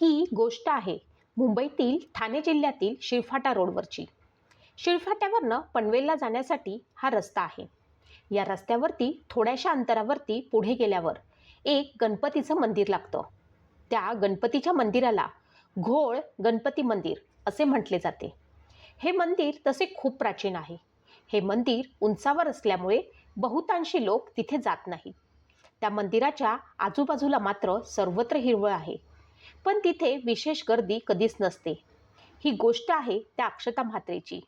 ही गोष्ट आहे मुंबईतील ठाणे जिल्ह्यातील शिळफाटा रोडवरची. शिळफाट्यावरनं पनवेलला जाण्यासाठी हा रस्ता आहे. या रस्त्यावरती थोड्याशा अंतरावरती पुढे गेल्यावर एक गणपतीचं मंदिर लागतं. त्या गणपतीच्या मंदिराला घोळ गणपती मंदिर असे म्हटले जाते. हे मंदिर तसे खूप प्राचीन आहे. हे मंदिर उंचावर असल्यामुळे बहुतांशी लोक तिथे जात नाहीत. त्या मंदिराच्या आजूबाजूला मात्र सर्वत्र हिरवळ आहे. पण तिथे विशेष गर्दी कधीच नसते. ही गोष्ट आहे त्या अक्षता म्हात्रेची.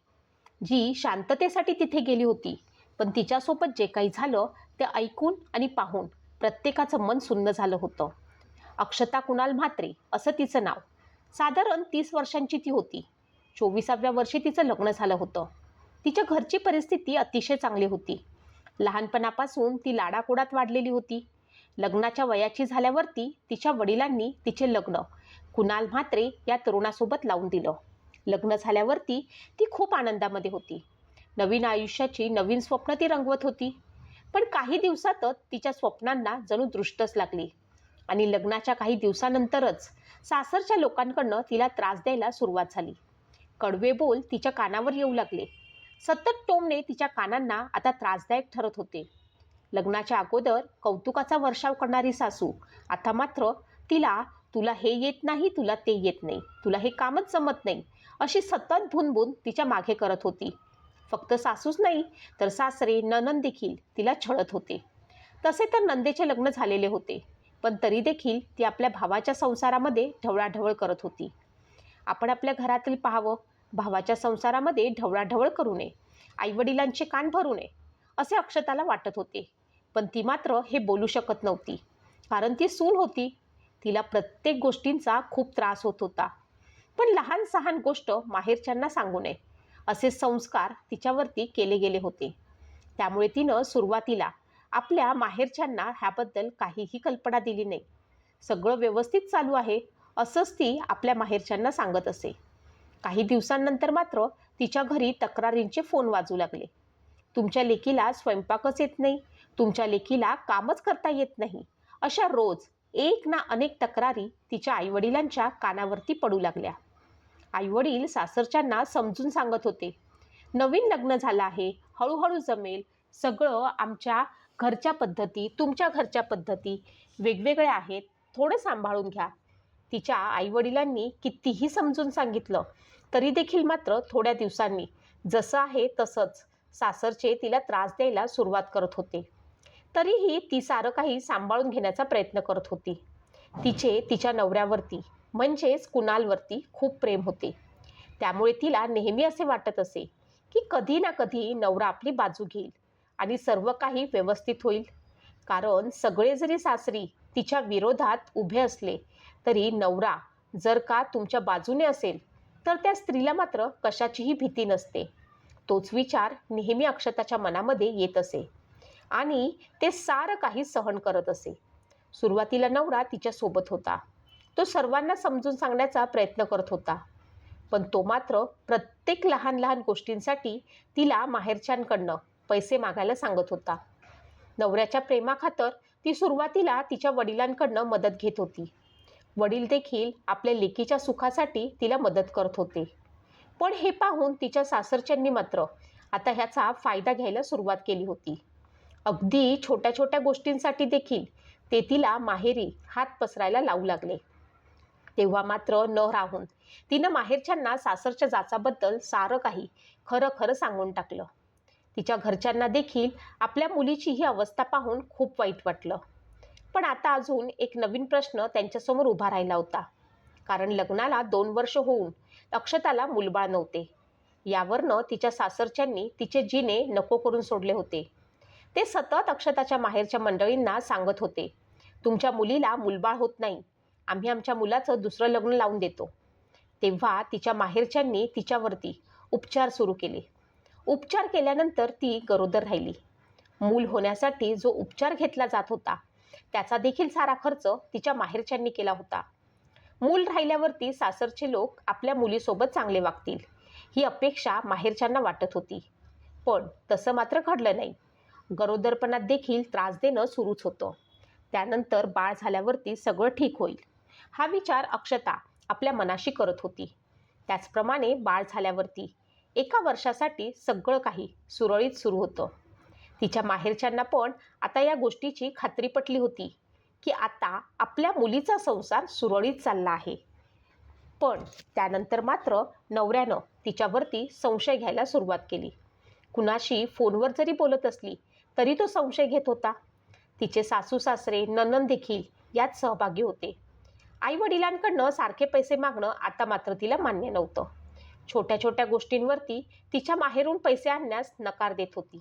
जी शांततेसाठी तिथे गेली होती पण तिच्यासोबत जे काही झालं ते ऐकून आणि पाहून प्रत्येकाचं मन सुन्न झालं होतं. अक्षता कुणाल म्हात्रे असं तिचं नाव. साधारण तीस वर्षांची ती होती. चोवीसाव्या वर्षी तिचं लग्न झालं होतं. तिच्या घरची परिस्थिती अतिशय चांगली होती. लहानपणापासून ती लाडाकोडात वाढलेली होती. लग्नाच्या वयाची झाल्यावरती तिच्या वडिलांनी तिचे लग्न कुणाल म्हात्रे या तरुणासोबत लावून दिलं. लग्न झाल्यावरती ती खूप आनंदामध्ये होती. नवीन आयुष्याची नवीन स्वप्न ती रंगवत होती. पण काही दिवसातच तिच्या स्वप्नांना जणू दृष्टच लागली आणि लग्नाच्या काही दिवसानंतरच सासरच्या लोकांकडनं तिला त्रास द्यायला सुरुवात झाली. कडवे बोल तिच्या कानावर येऊ लागले. सतत टोमणे तिच्या कानांना आता त्रासदायक ठरत होते. लग्नाच्या अगोदर कौतुकाचा वर्षाव करणारी सासू. आता मात्र तिला तुला हे येत नाही तुला ते येत नाही. तुला हे कामच जमत नाही. अशी सतत भुनभुन तिच्यामागे करत होती. फक्त सासूच नाही तर सासरे ननंद देखील तिला छळत होते. तसे तर नंदेचे लग्न झालेले होते पण तरी देखील ती आपल्या भावाच्या संसारामध्ये ढवळाढवळ करत होती. आपण आपल्या घरातील पाहावं. भावाच्या संसारामध्ये ढवळाढवळ करू नये. आईवडिलांचे कान भरू नये. असे अक्षताला वाटत होते. पण ती मात्र हे बोलू शकत नव्हती. कारण ती सून होती. तिला प्रत्येक गोष्टींचा खूप त्रास होत होता. पण लहान सहान गोष्ट माहेरच्यांना सांगू नये. असे संस्कार तिच्यावरती केले गेले होते. त्यामुळे तिनं सुरुवातीला आपल्या माहेरच्यांना ह्याबद्दल काहीही कल्पना दिली नाही. सगळं व्यवस्थित चालू आहे असंच ती आपल्या माहेरच्यांना सांगत असे. काही दिवसांनंतर मात्र तिच्या घरी तक्रारींचे फोन वाजू लागले. तुमच्या लेकीला स्वयंपाकच येत नाही तुमच्या लेकीला कामच करता येत नाही. अशा रोज एक ना अनेक तक्रारी तिच्या आईवडिलांच्या कानावरती पडू लागल्या. आईवडील सासरच्यांना समजून सांगत होते नवीन लग्न झालं आहे हळूहळू जमेल सगळं आमच्या घरच्या पद्धती तुमच्या घरच्या पद्धती वेगवेगळ्या आहेत थोडं सांभाळून घ्या. तिच्या आईवडिलांनी कितीही समजून सांगितलं तरी देखील मात्र थोड्या दिवसांनी जसं आहे तसंच. सासरचे तिला त्रास द्यायला सुरुवात करत होते. तरीही ती सारं काही सांभाळून घेण्याचा प्रयत्न करत होती. तिचे तिच्या नवऱ्यावरती म्हणजेच कुणालवरती खूप प्रेम होते. त्यामुळे तिला नेहमी असे वाटत असे की कधी ना कधी नवरा आपली बाजू घेईल आणि सर्व काही व्यवस्थित होईल. कारण सगळे जरी सासरी तिच्या विरोधात उभे असले तरी नवरा जर का तुमच्या बाजूने असेल तर त्या स्त्रीला मात्र कशाचीही भीती नसते. तोच विचार नेहमी अक्षताच्या मनामध्ये येत असे. आणि ते सारं काही सहन करत असे. सुरुवातीला नवरा तिच्यासोबत होता. तो सर्वांना समजून सांगण्याचा प्रयत्न करत होता. पण तो मात्र प्रत्येक लहान लहान गोष्टींसाठी तिला माहेरच्यांकडनं पैसे मागायला सांगत होता. नवऱ्याच्या प्रेमाखातर ती सुरुवातीला तिच्या वडिलांकडनं मदत घेत होती. वडील देखील आपल्या लेकीच्या सुखासाठी तिला मदत करत होते. पण हे पाहून तिच्या सासरच्यांनी मात्र आता ह्याचा फायदा घ्यायला सुरुवात केली होती. अगदी छोट्या छोट्या गोष्टींसाठी देखील ते तिला माहेरी हात पसरायला लावू लागले. तेव्हा मात्र न राहून तिनं माहेरच्यांना सासरच्या जाचाबद्दल सारं काही खरं खरं सांगून टाकलं. तिच्या घरच्यांना देखील आपल्या मुलीची ही अवस्था पाहून खूप वाईट वाटलं. पण आता अजून एक नवीन प्रश्न त्यांच्यासमोर उभा राहिला होता. कारण लग्नाला दोन वर्ष होऊन अक्षताला मुलबाळ नव्हते. यावरनं तिच्या सासरच्यांनी तिचे जिने नको करून सोडले होते. ते सतत अक्षताच्या माहेरच्या मंडळींना सांगत होते तुमच्या मुलीला मुलबाळ होत नाही. आम्ही आमच्या मुलाचं दुसरं लग्न लावून देतो. तेव्हा तिच्या माहेरच्यांनी तिच्यावरती उपचार सुरू केले. उपचार केल्यानंतर ती गरोदर राहिली. मूल होण्यासाठी जो उपचार घेतला जात होता त्याचा देखील सारा खर्च तिच्या माहेरच्यांनी केला होता. मूल राहिल्यावरती सासरचे लोक आपल्या मुलीसोबत चांगले वागतील. ही अपेक्षा माहेरच्यांना वाटत होती. पण तसं मात्र घडलं नाही. गरोदरपणात देखील त्रास देणं सुरूच होतं. त्यानंतर बाळ झाल्यावरती सगळं ठीक होईल. हा विचार अक्षता आपल्या मनाशी करत होती. त्याचप्रमाणे बाळ झाल्यावरती एका वर्षासाठी सगळं काही सुरळीत सुरू होतं. तिच्या माहेरच्यांना पण आता या गोष्टीची खात्री पटली होती. की आता आपल्या मुलीचा संसार सुरळीत चालला आहे. पण त्यानंतर मात्र नवऱ्यानं तिच्यावरती संशय घ्यायला सुरुवात केली. कुणाशी फोनवर जरी बोलत असली तरी तो संशय घेत होता. तिचे सासू सासरे ननन देखील यात सहभागी होते. आई वडिलांकडनं सारखे पैसे मागणं आता मात्र तिला मान्य नव्हतं. छोट्या छोट्या गोष्टींवरती तिच्या माहेरून पैसे आणण्यास नकार देत होती.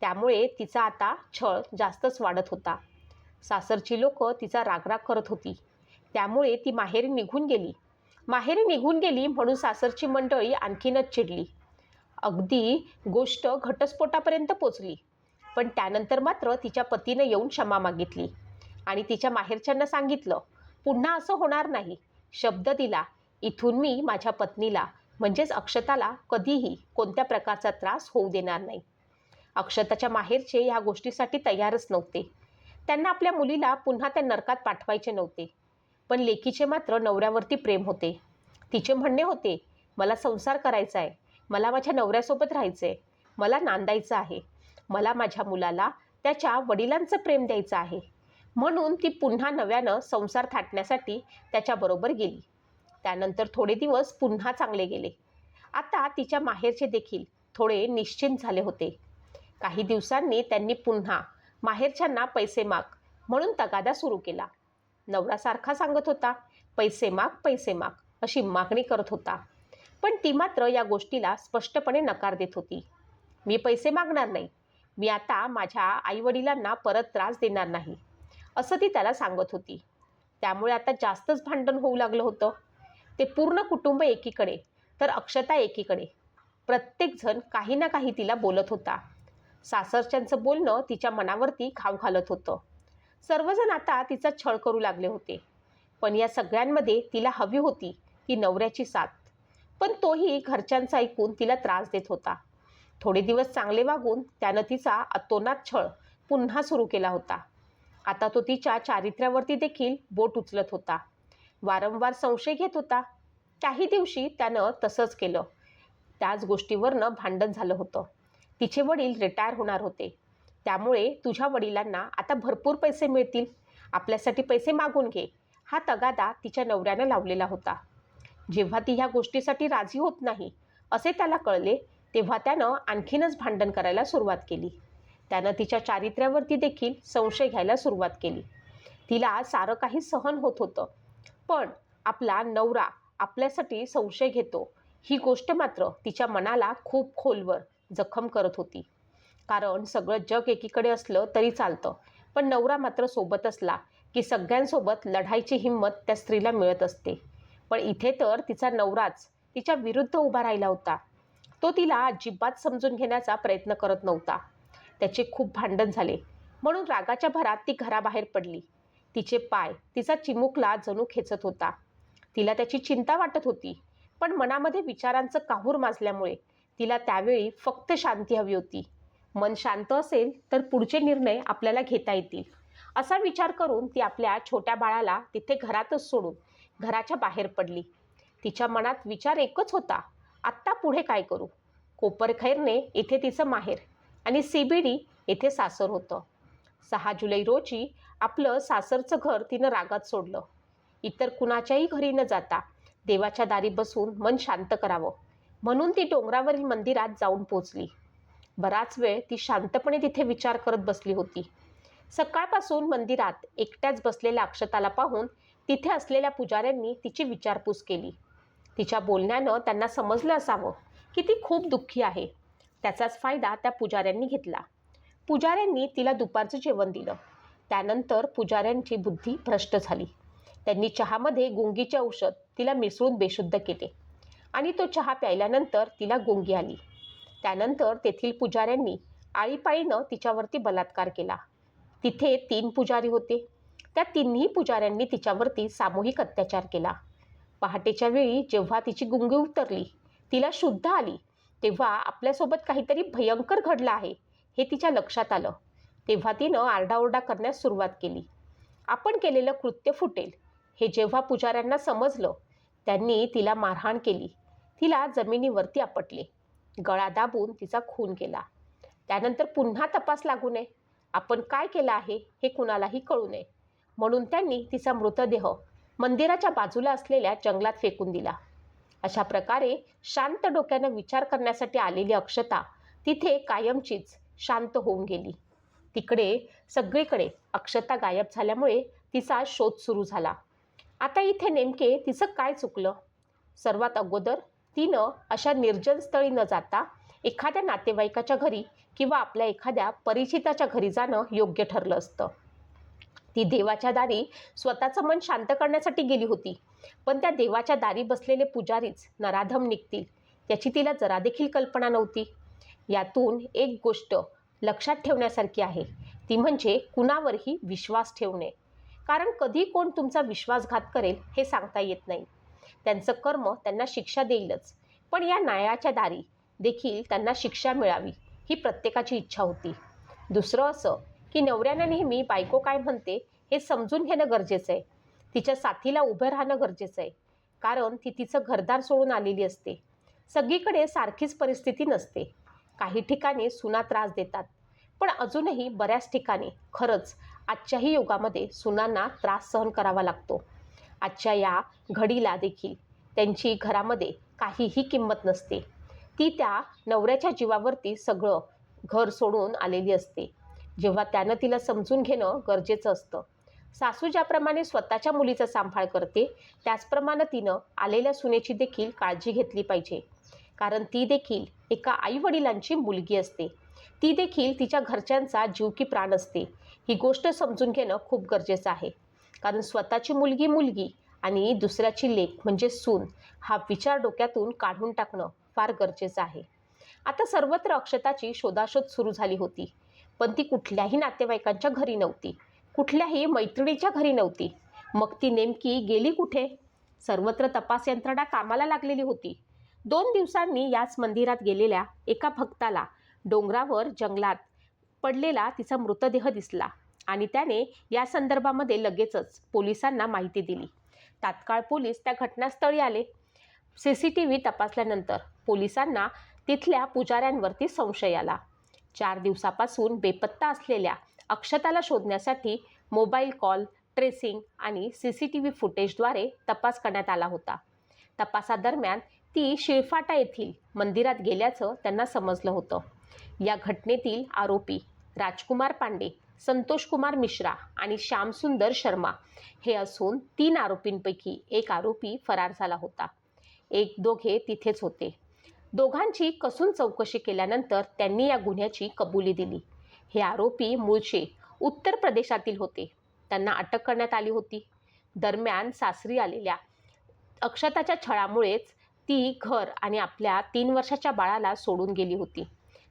त्यामुळे तिचा आता छळ जास्तच वाढत होता. सासरची लोक तिचा रागराग करत होती. त्यामुळे ती माहेरी निघून गेली. माहेरी निघून गेली म्हणून सासरची मंडळी आणखीनच चिडली. अगदी गोष्ट घटस्फोटापर्यंत पोचली. पण त्यानंतर मात्र तिच्या पतीनं येऊन क्षमा मागितली आणि तिच्या माहेरच्यांना सांगितलं पुन्हा असं होणार नाही शब्द दिला इथून मी माझ्या पत्नीला म्हणजेच अक्षताला कधीही कोणत्या प्रकारचा त्रास होऊ देणार नाही. अक्षताच्या माहेरचे ह्या गोष्टीसाठी तयारच नव्हते. त्यांना आपल्या मुलीला पुन्हा त्या नरकात पाठवायचे नव्हते. पण लेकीचे मात्र नवऱ्यावरती प्रेम होते. तिचे म्हणणे होते मला संसार करायचा आहे मला माझ्या नवऱ्यासोबत राहायचं आहे मला नांदायचं आहे. मला माझ्या मुलाला त्याच्या वडिलांचं प्रेम द्यायचं आहे. म्हणून ती पुन्हा नव्यानं संसार थाटण्यासाठी त्याच्याबरोबर गेली. त्यानंतर थोडे दिवस पुन्हा चांगले गेले. आता तिच्या माहेरचे देखील थोडे निश्चिंत झाले होते. काही दिवसांनी त्यांनी पुन्हा माहेरच्यांना पैसे माग म्हणून तगादा सुरू केला. नवरा सारखा सांगत होता पैसे माग पैसे माग अशी मागणी करत होता. पण ती मात्र या गोष्टीला स्पष्टपणे नकार देत होती. मी पैसे मागणार नाही. मी आता माझ्या आईवडिलांना परत त्रास देणार नाही असं ती त्याला सांगत होती. त्यामुळे आता जास्तच भांडण होऊ लागलं होतं. ते पूर्ण कुटुंब एकीकडे तर अक्षता एकीकडे. प्रत्येकजण काही ना काही तिला बोलत होता. सासरच्यांचं बोलणं तिच्या मनावरती खाव घालत होतं. सर्वजण आता तिचा छळ करू लागले होते. पण या सगळ्यांमध्ये तिला हवी होती ती नवऱ्याची साथ. पण तोही घरच्यांचं ऐकून तिला त्रास देत होता. थोडे दिवस चांगले वागून त्यानं तिचा अतोनात छळ पुन्हा सुरू केला होता. आता तो तिच्या चारित्र्यावरती देखील बोट उचलत होता. वारंवार संशय घेत होता. त्याही दिवशी त्यानं तसंच केलं. त्याच गोष्टीवरनं भांडण झालं होतं. तिचे वडील रिटायर होणार होते. त्यामुळे तुझ्या वडिलांना आता भरपूर पैसे मिळतील. आपल्यासाठी पैसे मागून घे. हा तगादा तिच्या नवऱ्यानं लावलेला होता. जेव्हा ती ह्या गोष्टीसाठी राजी होत नाही असे त्याला कळले तेव्हा त्यानं आणखीनच भांडण करायला सुरुवात केली. त्यानं तिच्या चारित्र्यावरती देखील संशय घ्यायला सुरुवात केली. तिला सारं काही सहन होत होतं. पण आपला नवरा आपल्यासाठी संशय घेतो. ही गोष्ट मात्र तिच्या मनाला खूप खोलवर जखम करत होती. कारण सगळं जग एकीकडे असलं तरी चालतं. पण नवरा मात्र सोबत असला की सगळ्यांसोबत लढायची हिंमत त्या स्त्रीला मिळत असते. पण इथे तर तिचा नवराच तिच्या विरुद्ध उभा राहिला होता. तो तिला अजिबात समजून घेण्याचा प्रयत्न करत नव्हता. त्याचे खूप भांडण झाले. म्हणून रागाच्या भरात ती घराबाहेर पडली. तिचे पाय तिचा चिमुकला जणू खेचत होता. तिला त्याची चिंता वाटत होती. पण मनामध्ये विचारांचं काहूर माजल्यामुळे तिला त्यावेळी फक्त शांती हवी होती. मन शांत असेल तर पुढचे निर्णय आपल्याला घेता येतील. असा विचार करून ती आपल्या छोट्या बाळाला तिथे घरातच सोडून घराच्या बाहेर पडली. तिच्या मनात विचार एकच होता आत्ता पुढे काय करू? कोपरखैरने येथे तिचं माहेर आणि सीबीडी येथे सासर होतं. सहा जुलै रोजी आपलं सासरचं घर तिनं रागात सोडलं. इतर कुणाच्याही घरी न जाता देवाच्या दारी बसून मन शांत करावं. म्हणून ती डोंगरावरील मंदिरात जाऊन पोचली. बराच वेळ ती शांतपणे तिथे विचार करत बसली होती. सकाळपासून मंदिरात एकट्याच बसलेल्या अक्षताला पाहून तिथे असलेल्या पुजाऱ्यांनी तिची विचारपूस केली. तिच्या बोलण्यानं त्यांना समजलं असावं की ती खूप दुःखी आहे. त्याचाच फायदा त्या पुजाऱ्यांनी घेतला. पुजाऱ्यांनी तिला दुपारचं जेवण दिलं. त्यानंतर पुजाऱ्यांची बुद्धी भ्रष्ट झाली. त्यांनी चहामध्ये गुंगीचे औषध तिला मिसळून बेशुद्ध केले. आणि तो चहा प्यायल्यानंतर तिला गुंगी आली. त्यानंतर तेथील पुजाऱ्यांनी आळीपाळीनं तिच्यावरती बलात्कार केला. तिथे तीन पुजारी होते. त्या तिन्ही पुजाऱ्यांनी तिच्यावरती सामूहिक अत्याचार केला. पहाटेच्या वेळी जेव्हा तिची गुंगी उतरली तिला शुद्ध आली तेव्हा आपल्यासोबत काहीतरी भयंकर घडलं आहे हे तिच्या लक्षात आलं. तेव्हा तिनं आरडाओरडा करण्यास सुरुवात केली. आपण केलेलं कृत्य फुटेल हे जेव्हा पुजाऱ्यांना समजलं त्यांनी तिला मारहाण केली. तिला जमिनीवरती आपटले. गळा दाबून तिचा खून केला. त्यानंतर पुन्हा तपास लागू नये. आपण काय केलं आहे हे कुणालाही कळू नये. म्हणून त्यांनी तिचा मृतदेह मंदिराच्या बाजूला असलेल्या जंगलात फेकून दिला. अशा प्रकारे शांत डोक्यानं विचार करण्यासाठी आलेली अक्षता तिथे कायमचीच शांत होऊन गेली. तिकडे सगळीकडे अक्षता गायब झाल्यामुळे तिचा शोध सुरू झाला. आता इथे नेमके तिचं काय चुकलं? सर्वात अगोदर तिनं अशा निर्जन स्थळी न जाता एखाद्या नातेवाईकाच्या घरी किंवा आपल्या एखाद्या परिचिताच्या घरी जाणं योग्य ठरलं असतं. ती देवाच्या दारी स्वतःचं मन शांत करण्यासाठी गेली होती. पण त्या देवाच्या दारी बसलेले पुजारीच नराधम निघतील याची तिला जरा देखील कल्पना नव्हती. यातून एक गोष्ट लक्षात ठेवण्यासारखी आहे ती म्हणजे कुणावरही विश्वास ठेवणे. कारण कधी कोण तुमचा विश्वासघात करेल हे सांगता येत नाही. त्यांचं कर्म त्यांना शिक्षा देईलच. पण या न्यायाच्या दारी देखील त्यांना शिक्षा मिळावी ही प्रत्येकाची इच्छा होती. दुसरं असं की नवऱ्यानं नेहमी बायको काय म्हणते हे समजून घेणं गरजेचं आहे. तिच्या साथीला उभं राहणं गरजेचं आहे. कारण ती तिचं घरदार सोडून आलेली असते. सगळीकडे सारखीच परिस्थिती नसते. काही ठिकाणी सुना त्रास देतात. पण अजूनही बऱ्याच ठिकाणी खरंच आजच्याही युगामध्ये सुनांना त्रास सहन करावा लागतो. आजच्या या घडीला देखील त्यांची घरामध्ये काहीही किंमत नसते. ती त्या नवऱ्याच्या जीवावरती सगळं घर सोडून आलेली असते. जेव्हा त्यानं तिला समजून घेणं गरजेचं असतं. सासू ज्याप्रमाणे स्वतःच्या मुलीचा सांभाळ करते त्याचप्रमाणे तिनं आलेल्या सुनेची देखील काळजी घेतली पाहिजे. कारण ती देखील एका आईवडिलांची मुलगी असते. ती देखील तिच्या घरच्यांचा जीव की प्राण असते. ही गोष्ट समजून घेणं खूप गरजेचं आहे. कारण स्वतःची मुलगी मुलगी आणि दुसऱ्याची लेख म्हणजे सून हा विचार डोक्यातून काढून टाकणं फार गरजेचं आहे. आता सर्वत्र अक्षताची शोधाशोध सुरू झाली होती. पण ती कुठल्याही नातेवाईकांच्या घरी नव्हती. कुठल्याही मैत्रिणीच्या घरी नव्हती. मग ती नेमकी गेली कुठे? सर्वत्र तपास यंत्रणा कामाला लागलेली होती. दोन दिवसांनी याच मंदिरात गेलेल्या एका भक्ताला डोंगरावर जंगलात पडलेला तिचा मृतदेह दिसला. आणि त्याने या संदर्भामध्ये लगेचच पोलिसांना माहिती दिली. तात्काळ पोलीस त्या घटनास्थळी आले. सी सी टी व्ही तपासल्यानंतर पोलिसांना तिथल्या पुजाऱ्यांवरती संशय आला. चार दिवसापासून बेपत्ता असलेल्या अक्षताला शोधण्यासाठी मोबाईल कॉल ट्रेसिंग आणि सी सी टी व्ही फुटेजद्वारे तपास करण्यात आला होता. तपासादरम्यान ती शिळफाटा येथील मंदिरात गेल्याचं त्यांना समजलं होतं. या घटनेतील आरोपी राजकुमार पांडे संतोष कुमार मिश्रा आणि श्यामसुंदर शर्मा हे असून तीन आरोपींपैकी एक आरोपी फरार झाला होता. एक दोघे तिथेच होते. दोघांची कसून चौकशी केल्यानंतर त्यांनी या गुन्ह्याची कबुली दिली. हे आरोपी मूळचे उत्तर प्रदेशातील होते. त्यांना अटक करण्यात आली होती. दरम्यान सासरी आलेल्या अक्षताच्या छळामुळेच ती घर आणि आपल्या तीन वर्षाच्या बाळाला सोडून गेली होती.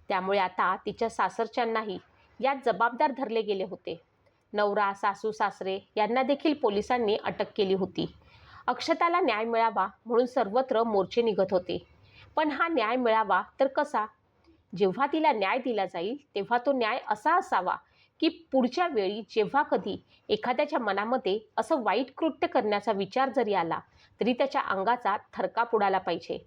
त्यामुळे आता तिच्या सासरच्यांनाही यात जबाबदार धरले गेले होते. नवरा सासू सासरे यांना देखील पोलिसांनी अटक केली होती. अक्षताला न्याय मिळावा म्हणून सर्वत्र मोर्चे निघत होते. पण हा न्याय मिळावा तर कसा? जेव्हा तिला न्याय दिला जाईल तेव्हा तो न्याय असा असावा की पुढच्या वेळी जेव्हा कधी एखाद्याच्या मनामध्ये असं वाईट कृत्य करण्याचा विचार जरी आला तरी त्याच्या अंगाचा थरकाप उडाला पाहिजे.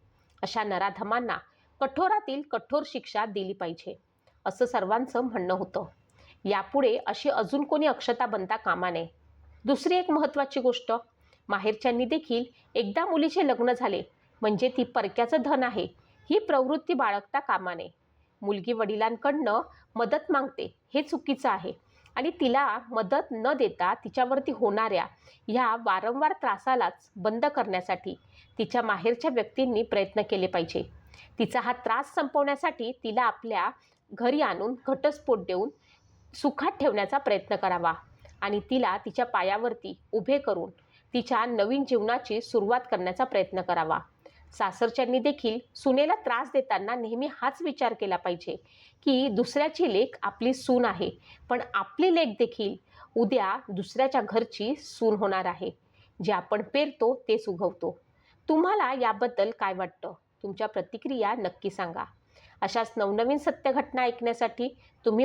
अशा नराधमांना कठोरातील कठोर शिक्षा दिली पाहिजे. असं सर्वांचं म्हणणं होतं. यापुढे अशी अजून कोणी अक्षता बनता कामा नये. दुसरी एक महत्त्वाची गोष्ट माहेरच्यांनी देखील एकदा मुलीचे लग्न झाले म्हणजे ती परक्याचं धन आहे ही प्रवृत्ती बाळगता कामा नये. मुलगी वडिलांकडनं मदत मागते हे चुकीचं आहे. आणि तिला मदत न देता तिच्यावरती होणाऱ्या ह्या वारंवार त्रासालाच बंद करण्यासाठी तिच्या माहेरच्या व्यक्तींनी प्रयत्न केले पाहिजे. तिचा हा त्रास संपवण्यासाठी तिला आपल्या घरी आणून घटस्फोट देऊन सुखात ठेवण्याचा प्रयत्न करावा. आणि तिला तिच्या पायावरती उभे करून तिच्या नवीन जीवनाची सुरुवात करण्याचा प्रयत्न करावा. सासरच्यांनी देखील सुनेला त्रास देताना नेहमी हाच विचार केला पाहिजे की दुसऱ्याची लेख आपली सून आहे पण आपली लेख देखील उद्या दुसऱ्याच्या घरची सून होणार आहे. जे आपण पेरतो तेच उगवतो. तुम्हाला याबद्दल काय वाटतं? तुमच्या प्रतिक्रिया नक्की सांगा. अशाच नवनवीन सत्य घटना ऐकण्यासाठी तुम्ही